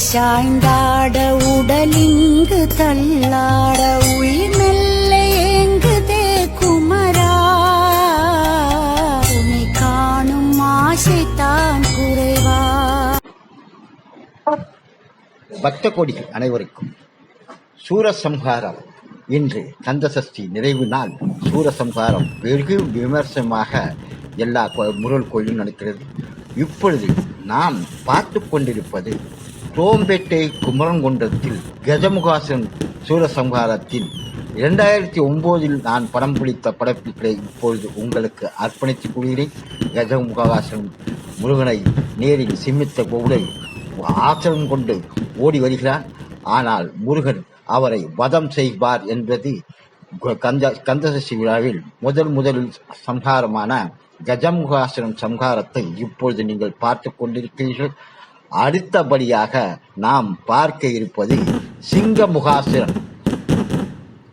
சாய்ந்தாட உடலிங்கு தள்ளாட உயிர் மெல்ல ஏங்குதே குமரா. உன்னை காணும் ஆசைத்தான் குறைவா. பக்த கோடிகள் அனைவருக்கும் சூரசம்ஹாரம். இன்று கந்தசஷ்டி நிறைவு நாள். சூரசம்ஹாரம் வெகு விமர்சனமாக எல்லா முருகல் கோயிலும் நடக்கிறது. இப்பொழுது நாம் பார்த்து கொண்டிருப்பது குரோம்பேட்டை குமரங்குன்றத்தில் கஜமுகாசன் சூரசம்ஹாரத்தின் இரண்டாயிரத்தி ஒம்போதில் நான் படம் பிடித்த படப்பிடிப்பை இப்பொழுது உங்களுக்கு அர்ப்பணித்துக் கொள்கிறேன். கஜமுகாசன் முருகனை நேரில் சிம்மித்த கோவிலை ஆச்சரம் கொண்டு ஓடி வருகிறார் ஆனால் முருகன் அவரை வதம் செய்வார் என்பது கந்த கந்தசஷ்டி விழாவில் முதல் முதலில் சம்ஹாரமான கஜமுகாசுரன் சம்ஹாரத்தை இப்பொழுது நீங்கள் பார்த்து கொண்டிருக்கிறீர்கள். அடுத்தபடியாக நாம் பார்க்க இருப்பது சிங்கமுகாசுரன்.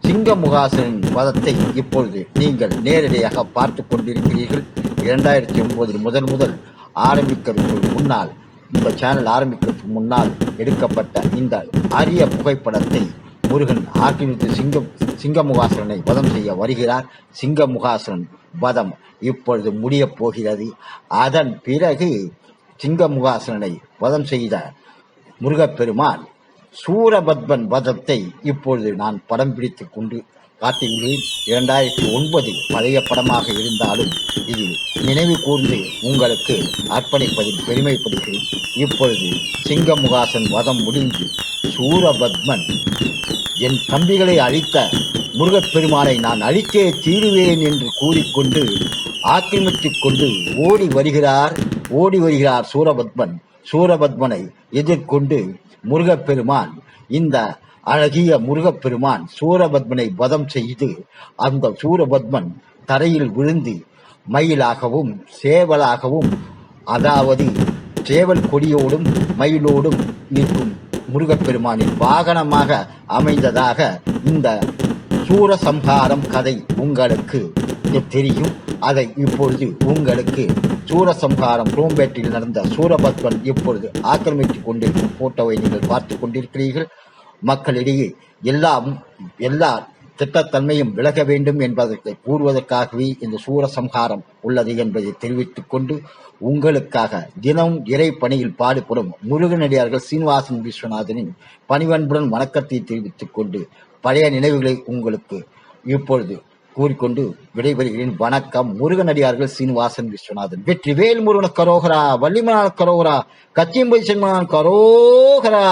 சிங்கமுகாசனின் பதத்தை இப்பொழுது நீங்கள் நேரடியாக பார்த்து கொண்டிருக்கிறீர்கள். இரண்டாயிரத்தி ஒன்பதில் முதன் முதல் ஆரம்பிக்கிறதுக்கு முன்னால் இந்த சேனல் ஆரம்பிக்கிறதுக்கு முன்னால் எடுக்கப்பட்ட இந்த அரிய புகைப்படத்தை முருகன் ஆக்கிரமித்து சிங்கம் சிங்கமுகாசுரனை வதம் செய்ய வருகிறார். சிங்கமுகாசுரன் வதம் இப்பொழுது முடியப் போகிறது. அதன் பிறகு சிங்கமுகாசனனை வதம் செய்த முருகப்பெருமான் சூரபத்மன் வதத்தை இப்பொழுது நான் படம் பிடித்து கொண்டு காட்டியுள்ளேன். இரண்டாயிரத்தி ஒன்பது பழைய படமாக இருந்தாலும் இது நினைவு கூர்ந்து உங்களுக்கு அர்ப்பணிப்பதில் பெருமைப்படுகிறேன். இப்பொழுது சிங்கமுகாசன் வதம் முடிந்து சூரபத்மன் என் தம்பிகளை அழித்த முருகப்பெருமானை நான் அழித்தே தீருவேன் என்று கூறிக்கொண்டு ஆக்கிரமித்துக் கொண்டு ஓடி வருகிறார். ஓடி வருகிறார் சூரபத்மன். சூரபத்மனை எதிர்கொண்டு முருகப்பெருமான் இந்த அழகிய முருகப்பெருமான் சூரபத்மனை வதம் செய்து அந்த சூரபத்மன் தரையில் விழுந்து மயிலாகவும் சேவலாகவும் அதாவது சேவல் கொடியோடும் மயிலோடும் நிற்கும் முருகப்பெருமானின் வாகனமாக அமைந்ததாக இந்த சூரசம்ஹாரம் கதை உங்களுக்கு தெரியும். அதை இப்பொழுது உங்களுக்கு சூரசம்ஹாரம் குரோம்பேட்டில் நடந்த சூரபத்மன் இப்பொழுது ஆக்கிரமித்துக் கொண்டிருக்கும் போட்டோவை நீங்கள் பார்த்து கொண்டிருக்கிறீர்கள். மக்களிடையே எல்லாம் எல்லா திட்டத்தன்மையும் விலக வேண்டும் என்பதற்கு கூறுவதற்காகவே இந்த சூரசம்ஹாரம் உள்ளது என்பதை தெரிவித்துக் கொண்டு உங்களுக்காக தினம் இறை பணியில் பாடுபடும் முருகனடியார்கள் சீனிவாசன் விஸ்வநாதனின் பணிவன்புடன் வணக்கத்தை தெரிவித்துக் கொண்டு பழைய நினைவுகளை உங்களுக்கு இப்பொழுது கூறிக்கொண்டு விடைபெறுகிறேன். வணக்கம். முருகனடியார்கள் சீனிவாசன் விஸ்வநாதன். வெற்றி வேல் முருகன கரோகரா வள்ளிமனார் கரோகரா கச்சியம்பதி சென்மனான் கரோகரா.